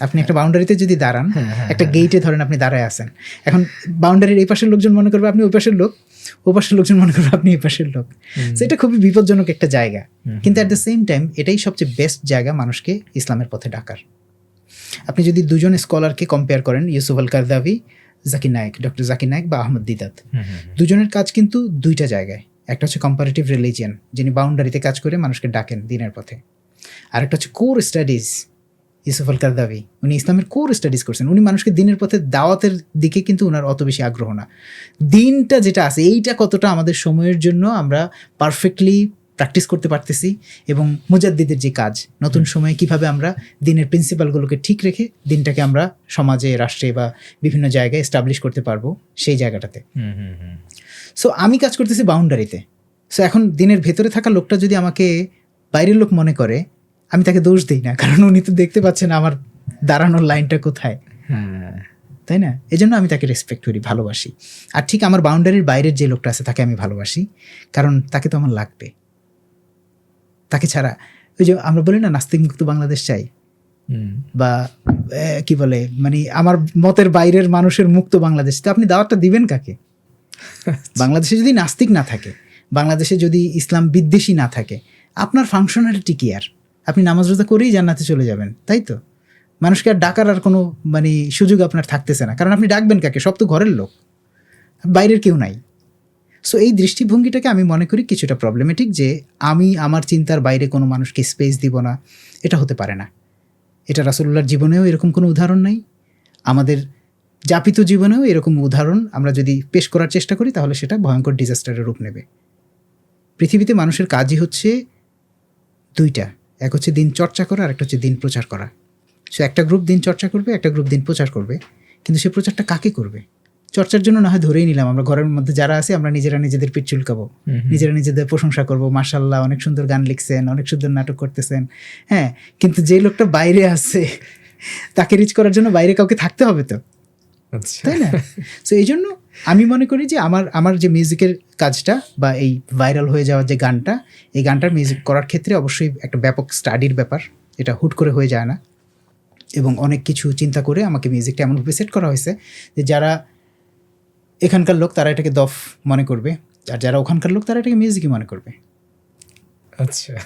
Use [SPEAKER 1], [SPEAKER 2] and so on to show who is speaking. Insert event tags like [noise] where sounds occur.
[SPEAKER 1] আপনি একটা বাউন্ডারিতে যদি দাঁড়ান
[SPEAKER 2] হ্যাঁ, হ্যাঁ,
[SPEAKER 1] একটা
[SPEAKER 2] হ্যাঁ।
[SPEAKER 1] গেইটে ধরেন আপনি দাঁড়ায় আছেন। এখন বাউন্ডারির এই পাশের লোকজন মনে করবে আপনি ওই পাশের লোক ও পাশের লোকজন মনে করবে আপনি এই পাশের লোক। তো এটা খুবই বিপজ্জনক একটা জায়গা। কিন্তু অ্যাট দ্য সেম টাইম এটাই সবচেয়ে বেস্ট জায়গা মানুষকে ইসলামের পথে ডাকার। আপনি যদি দুজন স্কলারকে কম্পেয়ার করেন Yusuf al Qaradawi Zakir Naik doctor Zakir Naik বা আহমদ দিদাত। দুজনের কাজ কিন্তু দুইটা জায়গায়। একটা হচ্ছে কম্পারেটিভ রিলিজিয়ান যিনি বাউন্ডারিতে কাজ করে মানুষকে ডাকেন দিনের পথে। আর একটা হচ্ছে core studies Yusuf al Qaradawi উনি ইসলামের কোর স্টাডিজ করছেন। উনি মানুষকে দিনের পথে দাওয়াতের দিকে কিন্তু ওনার অত বেশি আগ্রহ না। দিনটা যেটা আছে এইটা কতটা আমাদের সময়ের জন্য আমরা পারফেক্টলি প্র্যাকটিস করতে পারতেছি এবং মুজাদ্দিদের যে কাজ নতুন সময়ে কীভাবে আমরা দিনের প্রিন্সিপালগুলোকে ঠিক রেখে দিনটাকে আমরা সমাজে রাষ্ট্রে বা বিভিন্ন জায়গায় এস্টাবলিশ করতে পারব সেই জায়গাটাতে। সো আমি কাজ করতেছি বাউন্ডারিতে সো এখন দিনের ভেতরে থাকা লোকটা যদি আমাকে বাইরের লোক মনে করে আমি তাকে দোষ দিই না কারণ উনি তো দেখতে পাচ্ছেন আমার দাঁড়ানোর লাইনটা কোথায়।
[SPEAKER 2] হ্যাঁ।
[SPEAKER 1] তাই না? এই জন্য আমি তাকে রেসপেক্ট করি ভালোবাসি। আর ঠিক আমার বাউন্ডারির বাইরের যে লোকটা আছে তাকে আমি ভালোবাসি কারণ তাকে তো আমার লাগবে। তাকে ছাড়া ওই যে আমরা বলি না নাস্তিক মুক্ত বাংলাদেশ চাই। বা কি বলে মানে আমার মতের বাইরের মানুষের মুক্ত বাংলাদেশ। তো আপনি দাওয়াতটা দিবেন কাকে? বাংলাদেশে যদি নাস্তিক না থাকে বাংলাদেশে যদি ইসলাম বিদ্বেষী না থাকে আপনার ফাংশনালিটি কি আর? আপনি নামাজ রোজা করেই জান্নাতে চলে যাবেন, তাই তো? মানুষকে আর ডাকার আর কোনো মানে সুযোগ আপনার থাকতেছে না। কারণ আপনি ডাকবেন কাকে? সব তো ঘরের লোক। বাইরের কেউ নাই। সো এই দৃষ্টিভঙ্গিটাকে আমি মনে করি কিছুটা প্রবলেমেটিক যে, আমি আমার চিন্তার বাইরে কোনো মানুষকে স্পেস দিব না। এটা হতে পারে না। এটা রাসুল্লাহর জীবনেও এরকম কোনো উদাহরণ নাই। আমাদের যাপিত জীবনেও এরকম উদাহরণ আমরা যদি পেশ করার চেষ্টা করি, তাহলে সেটা ভয়ঙ্কর ডিজাস্টারের রূপ নেবে। পৃথিবীতে মানুষের কাজই হচ্ছে দুইটা। এক হচ্ছে দিন চর্চা করা আর একটা হচ্ছে দিন প্রচার করা। সো একটা গ্রুপ দিন চর্চা করবে একটা গ্রুপ দিন প্রচার করবে কিন্তু সে প্রচারটা কাকে করবে? চর্চার জন্য না হয় ধরেই নিলাম আমরা ঘরের মধ্যে যারা আছে আমরা নিজেরা নিজেদের পিঠ চুলকাবো। নিজেরা নিজেদের প্রশংসা করব মার্শাল্লাহ অনেক সুন্দর গান লিখছেন অনেক সুন্দর নাটক করতেছেন। হ্যাঁ কিন্তু যে লোকটা বাইরে আছে তাকে রিচ করার জন্য বাইরে কাউকে থাকতে হবে তো।
[SPEAKER 2] আচ্ছা।
[SPEAKER 1] তাই না? [laughs] সো এই জন্য আমি মনে করি যে আমার আমার যে মিউজিকের কাজটা বা এই ভাইরাল হয়ে যাওয়ার যে গানটা, এই গানটার মিউজিক করার ক্ষেত্রে অবশ্যই একটা ব্যাপক স্টাডির ব্যাপার। এটা হুট করে হয়ে যায় না। এবং অনেক কিছু চিন্তা করে আমাকে মিউজিকটা এমনভাবে সেট করা হয়েছে যে যারা এখানকার লোক তারা এটাকে দফ মনে করবে। আর যারা ওখানকার লোক তারা এটাকে মিউজিকই মনে করবে।
[SPEAKER 2] আচ্ছা।